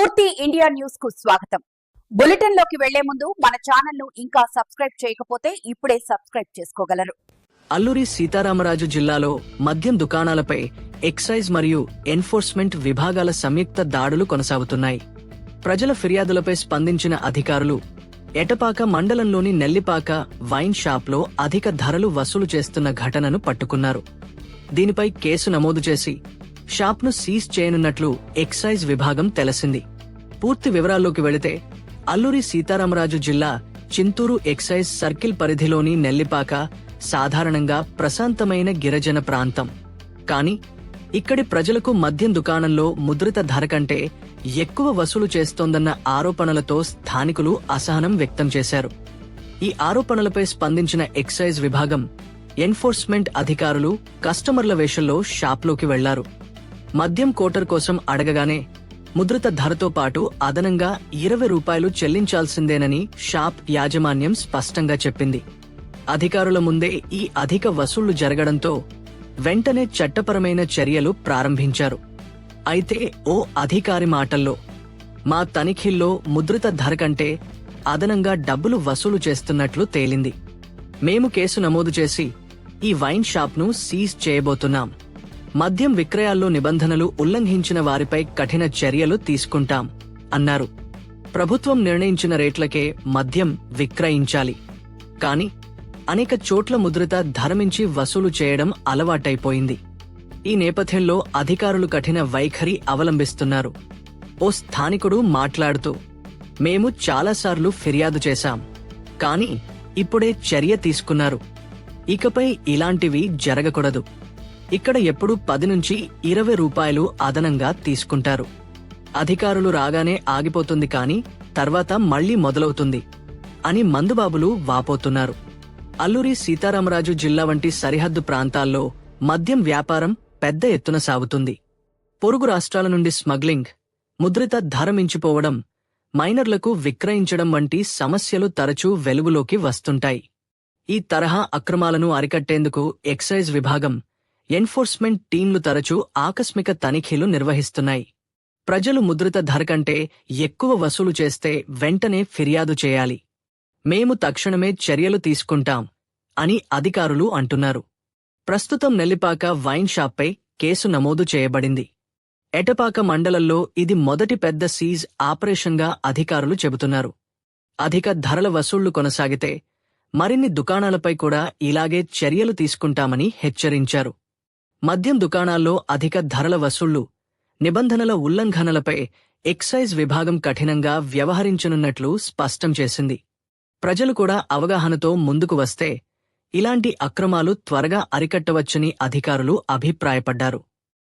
పూర్తి ఇండియా న్యూస్కు స్వాగతం. బులెటిన్లోకి వెళ్ళే ముందు మన ఛానల్ను ఇంకా సబ్స్క్రైబ్ చేయకపోతే ఇప్పుడే సబ్స్క్రైబ్ చేసుకోగలరు. అల్లూరి సీతారామరాజు జిల్లాలో మద్యం దుకాణాలపై ఎక్సైజ్ మరియు ఎన్ఫోర్స్మెంట్ విభాగాల సంయుక్త దాడులు కొనసాగుతున్నాయి. ప్రజల ఫిర్యాదులపై స్పందించిన అధికారులు ఎటపాక మండలంలోని నెల్లిపాక వైన్ షాప్లో అధిక ధరలు వసూలు చేస్తున్న ఘటనను పట్టుకున్నారు. దీనిపై కేసు నమోదు చేసి షాప్ను సీజ్ చేయనున్నట్లు ఎక్సైజ్ విభాగం తెలిసింది. పూర్తి వివరాల్లోకి వెళితే అల్లూరి సీతారామరాజు జిల్లా చింతూరు ఎక్సైజ్ సర్కిల్ పరిధిలోని నెల్లిపాక సాధారణంగా ప్రశాంతమైన గిరిజన ప్రాంతం. కానీ ఇక్కడి ప్రజలకు మద్యం దుకాణంలో ముద్రిత ధర కంటే ఎక్కువ వసూలు చేస్తోందన్న ఆరోపణలతో స్థానికులు అసహనం వ్యక్తం చేశారు. ఈ ఆరోపణలపై స్పందించిన ఎక్సైజ్ విభాగం ఎన్ఫోర్స్మెంట్ అధికారులు కస్టమర్ల వేషంలో షాప్లోకి వెళ్ళారు. మద్యం కోటర్ కోసం అడగగానే ముద్రిత ధరతో పాటు అదనంగా ఇరవై రూపాయలు చెల్లించాల్సిందేనని షాప్ యాజమాన్యం స్పష్టంగా చెప్పింది. అధికారుల ముందే ఈ అధిక వసూళ్ళు జరగడంతో వెంటనే చట్టపరమైన చర్యలు ప్రారంభించారు. అయితే ఓ అధికారి మాటల్లో మా తనిఖీల్లో ముద్రిత ధర కంటే అదనంగా డబ్బులు వసూలు చేస్తున్నట్లు తేలింది. మేము కేసు నమోదు చేసి ఈ వైన్ షాప్ను సీజ్ చేయబోతున్నాం. మద్యం విక్రయాల్లో నిబంధనలు ఉల్లంఘించిన వారిపై కఠిన చర్యలు తీసుకుంటాం అన్నారు. ప్రభుత్వం నిర్ణయించిన రేట్లకే మద్యం విక్రయించాలి. కాని అనేక చోట్ల ముద్రిత ధరమించి వసూలు చేయడం అలవాటైపోయింది. ఈ నేపథ్యంలో అధికారులు కఠిన వైఖరి అవలంబిస్తున్నారు. ఓ స్థానికుడు మాట్లాడుతూ మేము చాలాసార్లు ఫిర్యాదు చేశాం కాని ఇప్పుడే చర్య తీసుకున్నారు. ఇకపై ఇలాంటివి జరగకూడదు. ఇక్కడ ఎప్పుడు పది నుంచి ఇరవై రూపాయలు అదనంగా తీసుకుంటారు. అధికారులు రాగానే ఆగిపోతుంది కాని తర్వాత మళ్ళీ మొదలవుతుంది అని మందుబాబులు వాపోతున్నారు. అల్లూరి సీతారామరాజు జిల్లా వంటి సరిహద్దు ప్రాంతాల్లో మద్యం వ్యాపారం పెద్ద ఎత్తున సాగుతుంది. పొరుగు రాష్ట్రాల నుండి స్మగ్లింగ్ ముద్రిత ధరమించిపోవడం మైనర్లకు విక్రయించడం వంటి సమస్యలు తరచూ వెలుగులోకి వస్తుంటాయి. ఈ తరహా అక్రమాలను అరికట్టేందుకు ఎక్సైజ్ విభాగం ఎన్ఫోర్స్మెంట్ టీంలు తరచూ ఆకస్మిక తనిఖీలు నిర్వహిస్తున్నాయి. ప్రజలు ముద్రిత ధర కంటే ఎక్కువ వసూలు చేస్తే వెంటనే ఫిర్యాదు చేయాలి. మేము తక్షణమే చర్యలు తీసుకుంటాం అని అధికారులు అంటున్నారు. ప్రస్తుతం నెల్లిపాక వైన్ షాప్పై కేసు నమోదు చేయబడింది. ఎటపాక మండలంలో ఇది మొదటి పెద్ద సీజ్ ఆపరేషన్గా అధికారులు చెబుతున్నారు. అధిక ధరల వసూళ్ళు కొనసాగితే మరిన్ని దుకాణాలపై కూడా ఇలాగే చర్యలు తీసుకుంటామని హెచ్చరించారు. మద్యం దుకాణాల్లో అధిక ధరల వసూళ్ళు నిబంధనల ఉల్లంఘనలపై ఎక్సైజ్ విభాగం కఠినంగా వ్యవహరించనున్నట్లు స్పష్టం చేసింది. ప్రజలు కూడా అవగాహనతో ముందుకు వస్తే ఇలాంటి అక్రమాలు త్వరగా అరికట్టవచ్చని అధికారులు అభిప్రాయపడ్డారు.